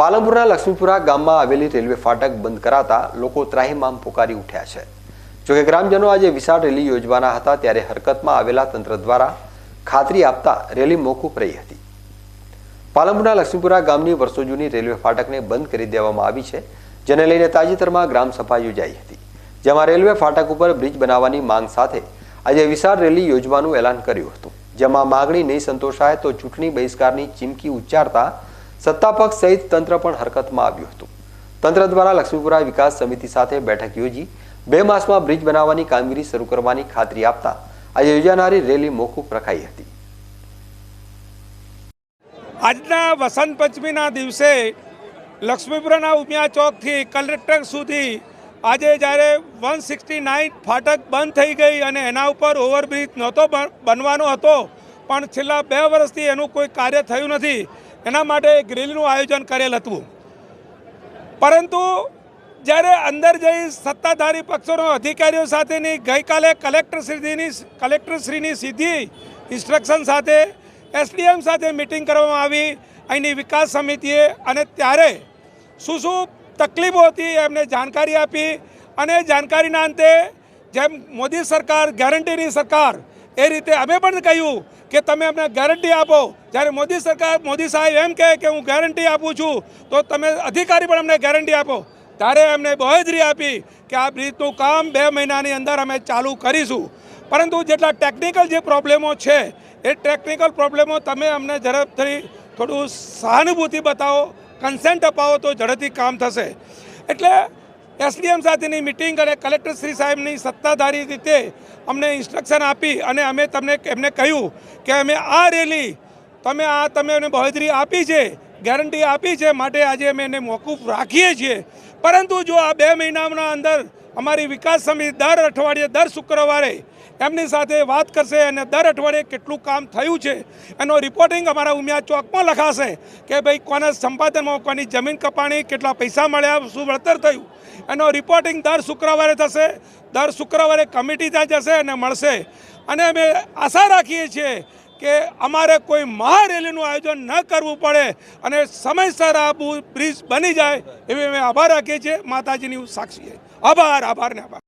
પાલનપુરના લક્ષ્મીપુરા ગામમાં આવેલી રેલવે ફાટક બંધ કરાતા લોકો ત્રાહિમામ પોકારી ઉઠ્યા છે. જોકે ગ્રામજનો આજે વિશાળ રેલી યોજવાના હતા, ત્યારે હરકતમાં આવેલા તંત્ર દ્વારા ખાતરી આપતા રેલી મોકૂફ રહી હતી. પાલનપુરના લક્ષ્મીપુરા ગામની વર્ષો જૂની રેલવે ફાટકને બંધ કરી દેવામાં આવી છે, જેને લઈને તાજેતરમાં ગ્રામસભા યોજાઈ હતી. જેમાં રેલવે ફાટક ઉપર બ્રિજ બનાવવાની માંગ સાથે આજે વિશાળ રેલી યોજવાનું એલાન કર્યું હતું. જેમાં માગણી નહીં સંતોષાય તો ચૂંટણી બહિષ્કારની ચીમકી ઉચ્ચારતા સત્તાપક્ષ સહિત તંત્ર પણ હરકતમાં આવ્યું હતું. તંત્ર દ્વારા લક્ષ્મીપુરા વિકાસ સમિતિ સાથે બેઠક યોજી બે માસમાં બ્રિજ બનાવવાની કામગીરી શરૂ કરવાની ખાતરી આપતા આજે યોજાનારી રેલી મોકૂફ રખાઈ હતી. આજના વસંત પંચમીના દિવસે લક્ષ્મીપુરાના ઉમિયા ચોકથી કલેક્ટર સુધી આજે જ્યારે વન સિક્સટી નાઇન ફાટક બંધ થઈ ગઈ અને એના ઉપર ઓવરબ્રિજ નહોતો બન- બનવાનો હતો, પણ છેલ્લા બે વર્ષથી એનું કોઈ કાર્ય થયું નથી. એના માટે એક રેલીનું આયોજન કરેલ હતું. પરંતુ જ્યારે અંદર જઈ સત્તાધારી પક્ષોના અધિકારીઓ સાથેની ગઈકાલે કલેક્ટરશ્રીની કલેક્ટરશ્રીની સીધી ઇન્સ્ટ્રક્શન સાથે એસડીએમ સાથે મિટિંગ કરવામાં આવી. અહીંની વિકાસ સમિતિએ અને ત્યારે શું શું તકલીફો હતી એમને જાણકારી આપી. અને જાણકારીના અંતે જેમ મોદી સરકાર, ગેરંટીની સરકાર એ રીતે અમે પણ કહ્યું કે તમે અમને ગેરંટી આપો. જ્યારે મોદી સરકાર, મોદી સાહેબ એમ કહે કે હું ગેરંટી આપું છું, તો તમે અધિકારી પણ અમને ગેરંટી આપો. ત્યારે એમને બાંહેધરી આપી કે આ બ્રિજનું કામ બે મહિનાની અંદર અમે ચાલુ કરીશું. પરંતુ જેટલા ટેકનિકલ જે પ્રોબ્લેમો છે, એ ટેકનિકલ પ્રોબ્લેમો તમે અમને ઝડપથી થોડું સહાનુભૂતિ બતાવો કન્સેન્ટ અપાવો તો ઝડપથી કામ થશે. એટલે એસડીએમ સાથેની મિટિંગ અને કલેક્ટર શ્રી સાહેબની સત્તાધારી રીતે અમને ઇન્સ્ટ્રક્શન આપી અને અમે તમને એમને કહ્યું કે અમે આ રેલી તમે આ તમે અમને બહોદરી આપી છે ગેરંટી આપી છે, માટે આજે અમે એને મોકૂફ રાખીએ છીએ. પરંતુ જો આ બે મહિનાના અંદર અમારી વિકાસ સમિતિ દર અઠવાડિયે, દર શુક્રવારે એમની સાથે વાત કરશે અને દર અઠવાડિયે કેટલું કામ થયું છે એનો રિપોર્ટિંગ અમારા ઉમિયા ચોકમાં લખાશે કે ભાઈ કોને સંપાદનમાં, કોની જમીન કપાણી, કેટલા પૈસા મળ્યા, શું વળતર થયું. એનો રિપોર્ટિંગ દર શુક્રવારે થશે, દર શુક્રવારે કમિટી ત્યાં જશે અને મળશે. અને અમે આશા રાખીએ છીએ કે અમારે કોઈ મહારેલીનું આયોજન ન કરવું પડે અને સમયસર આ બ્રિજ બની જાય એવી અમે આભાર રાખીએ છીએ. માતાજીની સાક્ષીએ. આભાર આભાર ને આભાર.